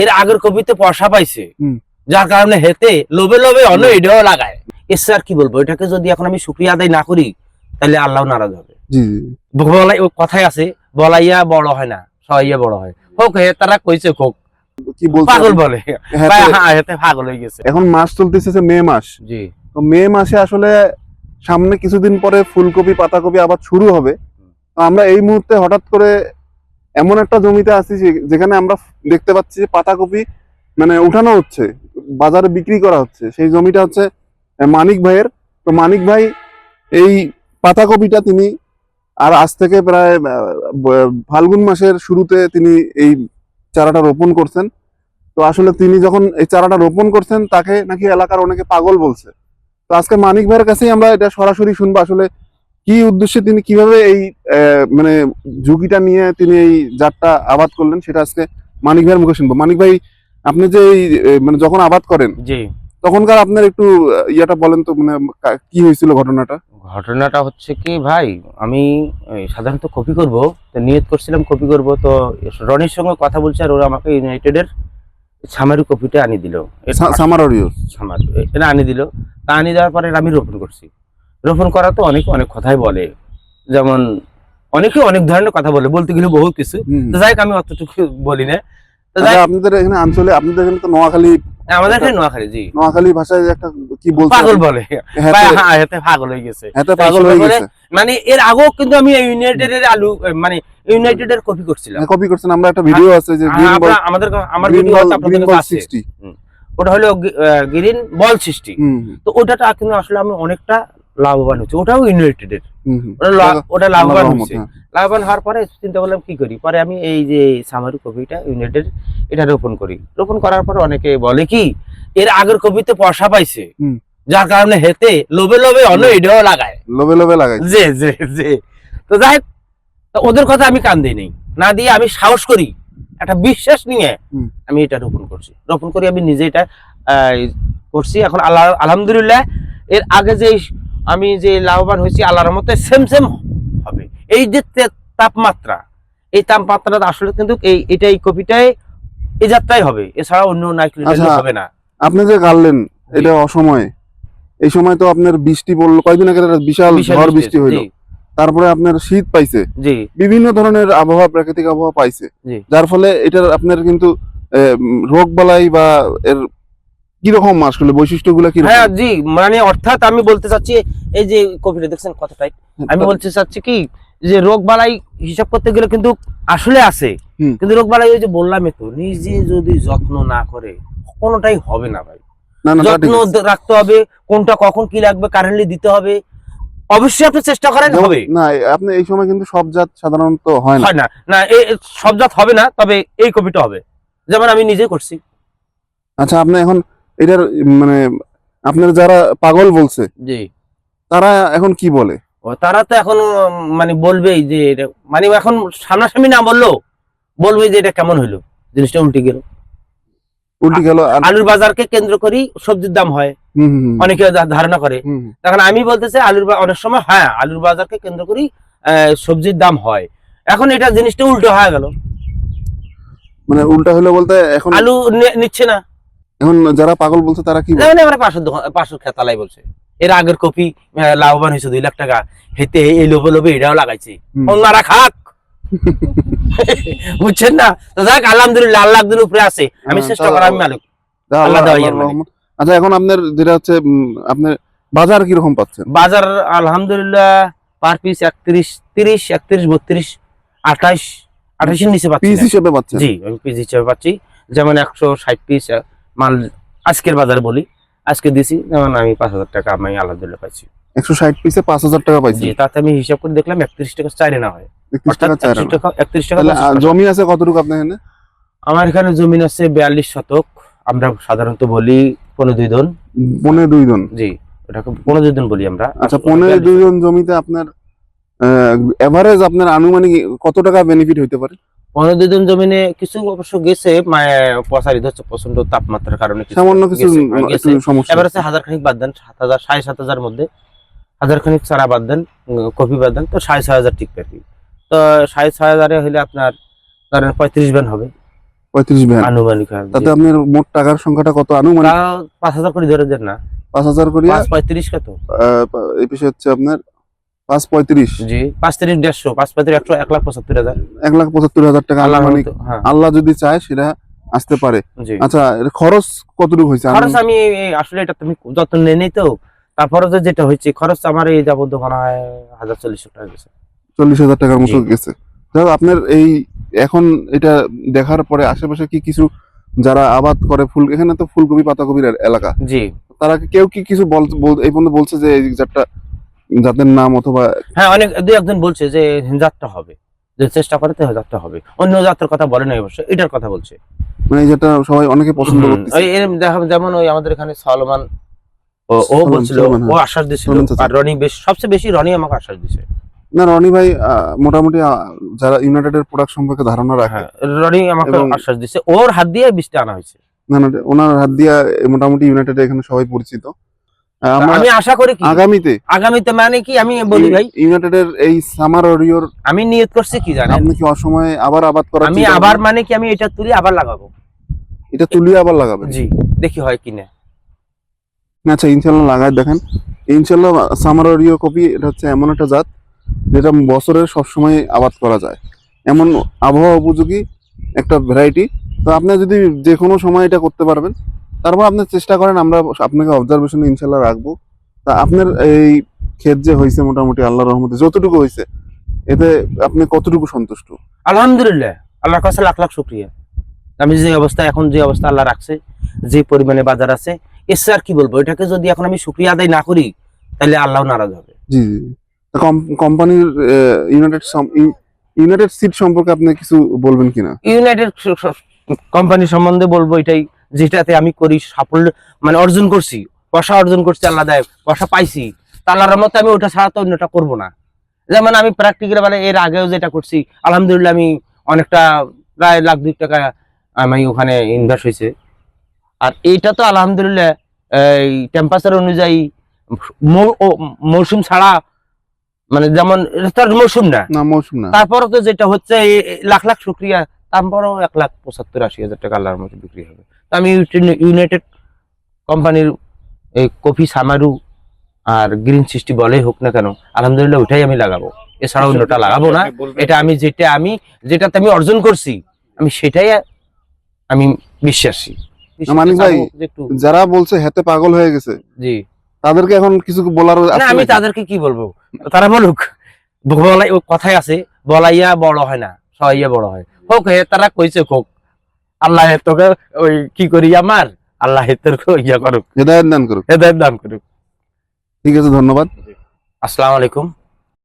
এর আগের কপিতে পয়সা পাইছে। যার কারণে হেতে লোভে লোভে অন্য এটাও লাগায়। এসে আর কি বলব এটাকে যদি এখন আমি শুক্রিয়া আদায় না করি তাহলে আল্লাহ নারাজ হবে। বলাই কথাই আছে বলাইয়া বড় হয় না সবাইয়া বড় হয়। হোক হে তারা কইছে হোক। কি পাগল বলে। হ্যাঁ, হেতে পাগল হয়ে গেছে। এখন মাস চলতেছে যে মে মাস। জি। তো মে মাসে আসলে সামনে কিছুদিন পরে ফুলকপি পাতাকপি আবার শুরু হবে। তো আমরা এই মুহূর্তে হঠাৎ করে এমন একটা জমিতে আছি যেখানে আমরা দেখতে পাচ্ছি যে পাতাকপি মানে উঠানো হচ্ছে, বাজারে বিক্রি করা হচ্ছে। সেই জমিটা হচ্ছে মানিক ভাইয়ের। তো মানিক ভাই, এই পাতাকপিটা তিনি আর আজ থেকে প্রায় ফাল্গুন মাসের শুরুতে তিনি এই চারাটা রোপণ করছেন। তো আসলে তিনি যখন এই চারাটা রোপণ করছেন, তাকে নাকি এলাকার অনেকে পাগল বলছে। তো আজকে মানিক ভাইয়ের কাছেই আমরা এটা সরাসরি শুনব। আসলে কি উদ্দেশ্যে তিনি কীভাবে এই মানে ঝুঁকিটা নিয়ে তিনি এই জাতটা আবাদ করলেন সেটা আজকে মানিক ভাইয়ের মুখে শুনব। মানিক ভাই আপনি যে এই মানে যখন আবাদ করেন জি। তখনকার আপনার একটু ইয়েটা বলেন তো মানে কি হয়েছিল ঘটনাটা? ঘটনাটা হচ্ছে কি ভাই আমি সাধারণত কপি করব তো নিয়ত করছিলাম কপি করব তো রনির সঙ্গে কথা বলছে আর ওরা আমাকে ইউনাইটেডের সামারি কপিটা আনি দিল। সামারিও সামার এটা আনি দিল। তা আনি দেওয়ার পরে আমি রোপণ করছি। রোপণ করা তো অনেক অনেক কথাই বলে। যেমন অনেকে অনেক ধরনের কথা বলে বলতে গেলে বহু কিছু। যাই আমি অতটুকু বলি না। তো যাই হোক, আপনাদের এখানে অঞ্চলে আপনাদের এখানে তো নোয়াখালী আমাদের এখানে নোয়াখালী জি। নোয়াখালী ভাষায় একটা কি বলছে পাগল বলে। হ্যাঁ হ্যাঁ এতে পাগল হয়ে গেছে। হ্যাঁ পাগল হয়ে গেছে। মানে এর আগেও কিন্তু আমি আলু মানে কপি করছিলাম। কপি করছেন। আমরা একটা ভিডিও আছে যে গ্রিন হ্যাঁ, বল আমাদের আমার ভিডিও বল আছে, আপনাদের কাছে বল আছে। 60 ওটা হলো গ্রিন বল সৃষ্টি। তো ওটাটা কিন্তু আসলে আমি অনেকটা লাভবান হচ্ছে ওটাও ইউনাইটেডের ওটা লাভবান হচ্ছে। হ্যাঁ। লাভবান হওয়ার পরে চিন্তা করলাম কি করি? পরে আমি এই যে সামারি কপিটা ইউনাইটেড এটা রোপণ করি। রোপণ করার পরে অনেকে বলে কি এর আগের কপিতে পয়সা পাইছে। যার কারণে হেতে লোভে লোভে অন্য এটাও লাগায়। লোভে লোভে লাগায়। যে যে যে তো যাই ওদের কথা আমি কান দিই নেই। না দিয়ে আমি সাহস করি একটা বিশ্বাস নিয়ে আমি এটা রোপণ করছি। রোপণ করে আমি নিজে এটা করছি। এখন আল্লাহ আলহামদুলিল্লাহ এর আগে যে আমি যে লাভবান হয়েছি আল্লাহর মতে সেম সেম হবে। এই যে তাপমাত্রা এই তাপমাত্রাটা আসলে কিন্তু এই এটাই কপিটাই এই যাত্রাই হবে। এছাড়া অন্য নাইট্রোজেন আচ্ছা। হবে না। আপনি যে গাড়লেন এটা অসময়ে। এই সময় তো আপনার বৃষ্টি পড়ল কয়দিন আগে বিশাল ঝড় বৃষ্টি হইল। তারপরে আপনার শীত পাইছে। বিভিন্ন ধরনের আবহাওয়া প্রাকৃতিক আবহাওয়া পাইছে। যার ফলে এটার আপনার কিন্তু রোগ বালাই বা এর কীরকম আসলে বৈশিষ্ট্যগুলো কি হ্যাঁ জি মানে অর্থাৎ আমি বলতে চাচ্ছি এই যে কপিটা দেখছেন কত টাইট আমি বলতে চাচ্ছি কি যে রোগ বালাই হিসাব করতে গেলে কিন্তু আসলে আছে। কিন্তু রোগ বালাই ওই যে বললামই তো নিজে যদি যত্ন না করে কোনোটাই হবে না ভাই। না না যত্ন রাখতে হবে কোনটা কখন কি লাগবে কারেন্টলি দিতে হবে। অবশ্যই আপনি চেষ্টা করেন হবে। না আপনি এই সময় কিন্তু সব জাত সাধারণত হয় না। হয় না। না সব জাত হবে না তবে এই কপিটা হবে। যেমন আমি নিজে করছি। আচ্ছা আপনি এখন এটার মানে আপনার যারা পাগল বলছে জি। তারা এখন কি বলে? তারা তো এখন মানে বলবেই যে মানে এখন সামনাসামনি না বলল বলবে যে এটা কেমন হইল জিনিসটা উল্টে গেল। উল্টি গেল আলুর বাজারকে কেন্দ্র করি সবজির দাম হয়। অনেকে ধারণা করে। এখন আমি বলতেছি আলুর অনেক সময় হ্যাঁ আলুর বাজারকে কেন্দ্র করি সবজির দাম হয়। এখন এটা জিনিসটা উল্টো হয়ে গেল। মানে উল্টা হলো বলতে এখন আলু নিচ্ছে না। এখন যারা পাগল বলছে তারা কি? আমরা পাশের দোকান পাশের খেতালাই বলছে। এর আগের কপি লাভবান হয়েছে দুই লাখ টাকা। হেতে এই লোভে লোভে এটাও লাগাইছে। অন্যরা খাক। বুঝছেন না? তো যাক আলহামদুলিল্লাহ আল্লাহ একদিন উপরে আছে। আমি হ্যাঁ, চেষ্টা করা আমি মালিক। আচ্ছা এখন আপনার যেটা হচ্ছে আপনার বাজার কীরকম পাচ্ছেন? বাজার আলহামদুলিল্লাহ পার পিস একত্রিশ তিরিশ একত্রিশ বত্রিশ আঠাইশ আঠাইশের নিচে পাচ্ছি পিস। হিসেবে পাচ্ছেন? জি আমি পিস হিসেবে পাচ্ছি। যেমন একশো ষাট পিস মাল আজকের বাজারে বলি আজকে দিছি যেমন আমি পাঁচ হাজার টাকা আমি আলহামদুলিল্লাহ পাচ্ছি একশো ষাট পিসে পাঁচ হাজার টাকা পাইছি। তাতে আমি হিসাব করে দেখলাম একত্রিশ টাকা চাইলে না হয়। একত্রিশ টাকা। জমি আছে কতটুকু আপনার এখানে? আমার এখানে জমিন আছে বিয়াল্লিশ শতক। আমরা সাধারণত বলি পনেরো দুই ধন পনেরো দুই জন জি ওটাকে পনেরো দুই ধন বলি আমরা। আচ্ছা পনেরো দুই জন জমিতে আপনার এভারেজ আপনার আনুমানিক কত টাকা বেনিফিট হইতে পারে? জন জমিনে কিছু অবশ্য গেছে প্রসারিত হচ্ছে প্রচণ্ড তাপমাত্রার কারণে সামান্য কিছু এবার হচ্ছে হাজার খানিক বাদ দেন সাত হাজার সাড়ে সাত হাজার মধ্যে। হাজার খানিক চারা বাদ দেন কপি বাদ দেন তো সাড়ে ছয় হাজার টিকবে আর কি তো সাড়ে ছয় হাজারে হলে আপনার ধরেন পঁয়ত্রিশ ব্যান হবে। পঁয়ত্রিশ ভ্যান আনুমানিক তাতে আপনার মোট টাকার সংখ্যাটা কত? আনুমানিক? পাঁচ হাজার করে ধরে দেন না। পাঁচ হাজার পাঁচ পঁয়ত্রিশ কত? এই পিছিয়ে হচ্ছে আপনার পাঁচ পঁয়ত্রিশ। জি পাঁচ তিরিশ দেড়শো পাঁচ পঁয়ত্রিশ একশো এক লাখ পঁচাত্তর হাজার। এক লাখ পঁচাত্তর হাজার টাকা আল্লাহ হ্যাঁ। আল্লাহ যদি চায় সেটা আসতে পারে। আচ্ছা খরচ কতটুকু হয়েছে? খরচ আমি আসলে এটা তুমি যত্ন নিয়ে নেই তো। তারপরে তো যেটা হচ্ছে খরচ আমার এই যাবত মনে হয় হাজার চল্লিশ টাকা গেছে। চল্লিশ হাজার টাকার মতো গেছে। আপনার এই এখন এটা দেখার পরে আশেপাশে কি কিছু যারা আবাদ করে ফুল এখানে তো ফুলকপি পাতাকপির এলাকা। জি। তারা কেউ কি কিছু বল বল- এই পর্যন্ত বলছে যে এই জাতটা জাতের নাম অথবা হ্যাঁ অনেক দুই একজন বলছে যে যাত্রা হবে। যে চেষ্টা করে তো যাত্রা হবে। অন্য যাত্রার কথা বলে না অবশ্য এটার কথা বলছে। মানে যেটা সবাই অনেকে পছন্দ হুম, করতেছে। ওই যেমন ওই আমাদের এখানে সলমান ও ও বলছিল ও হ্যাঁ। আশ্বাস দিছিল আর রনি বেশ সবচেয়ে বেশি রনি আমাকে আশ্বাস দিছে না রনি ভাই মোটামুটি যারা ইউনাইটেড এর প্রোডাক্ট সম্পর্কে ধারণা রাখে। হ্যাঁ রনি আমাকে আশ্বাস দিছে ওর হাত দিয়ে বীজটা আনা হয়েছে। না না ওনার হাত দিয়ে মোটামুটি ইউনাইটেড এখানে সবাই পরিচিত। আমি আশা করি কি? আগামীতে। আগামীতে মানে কি? আমি বলি ভাই। ইউনাইটেড এর এই সামার অরিওর আমি নিয়ত করছি কি জানেন? আপনি কি অসময়ে আবার আবাদ করার আমি আবার মানে কি আমি এটা তুলি আবার লাগাবো। এটা তুলিয়ে আবার লাগাবেন? জি দেখি হয় কিনা আচ্ছা ইনশাল্লাহ লাগায় দেখেন। ইনশাল্লাহ সামার অরিও কপি এটা হচ্ছে এমন একটা জাত যেটা বছরের সবসময় আবাদ করা যায়। এমন আবহাওয়া উপযোগী একটা ভ্যারাইটি তো আপনি যদি যে কোনো সময় এটা করতে পারবেন তারপর আপনি চেষ্টা করেন আমরা আপনাকে অবজারভেশনে ইনশাল্লাহ রাখব। তা আপনার এই ক্ষেত যে হয়েছে মোটামুটি আল্লাহ রহমতে যতটুকু হয়েছে এতে আপনি কতটুকু সন্তুষ্ট? আলহামদুলিল্লাহ আল্লাহর কাছে লাখ লাখ শুক্রিয়া। আমি যে অবস্থা এখন যে অবস্থা আল্লাহ রাখছে যে পরিমাণে বাজার আছে এসে আর কি বলব? এটাকে যদি এখন আমি শুক্রিয়া আদায় না করি তাহলে আল্লাহ নারাজ হবে। জি জি কোম্পানির ইউনাইটেড ইউনাইটেড সিট সম্পর্কে আপনি কিছু বলবেন কিনা? ইউনাইটেড কোম্পানি সম্বন্ধে বলব এটাই। যেটাতে আমি করি সাফল্য মানে অর্জন করছি পয়সা অর্জন করছি আল্লাহ দেয় পয়সা পাইছি আল্লাহর মতো আমি ওটা ছাড়া তো অন্যটা করব না। যেমন আমি প্র্যাকটিক্যাল মানে এর আগেও যেটা করছি আলহামদুলিল্লাহ আমি অনেকটা প্রায় লাখ দুই টাকা আমি ওখানে ইনভেস্ট হয়েছে। আর এইটা তো আলহামদুলিল্লাহ এই টেম্পারেচার অনুযায়ী মৌসুম ছাড়া মানে যেমন মৌসুম না। না মৌসুম না। তারপরও তো যেটা হচ্ছে লাখ লাখ শুক্রিয়া তারপরও এক লাখ পঁচাত্তর আশি হাজার টাকা আল্লাহর মতো বিক্রি হবে। আমি ইউনাইটেড কোম্পানির এই কফি সামারু আর গ্রিন সৃষ্টি বলেই হোক না কেন আলহামদুলিল্লাহ ওটাই আমি লাগাবো। এছাড়া অন্যটা লাগাবো না। এটা আমি যেটা আমি যেটাতে আমি অর্জন করছি আমি সেটাই আমি বিশ্বাসী। মানিক ভাই, যারা বলছে হেতে পাগল হয়ে গেছে জি। তাদেরকে এখন কিছু বলার আমি তাদেরকে কি বলব? তারা বলুক। কথাই আছে বলাইয়া বড় হয় না সহাইয়া বড় হয়। হোক হে তারা কইছে হোক। আল্লাহ তোকে ওই কি করি আমার? আল্লাহ তোকে তোর ইয়া করুক। হেদায়ত দান করুক। হেদায়ত দান করুক। ঠিক আছে ধন্যবাদ। আসসালামু আলাইকুম।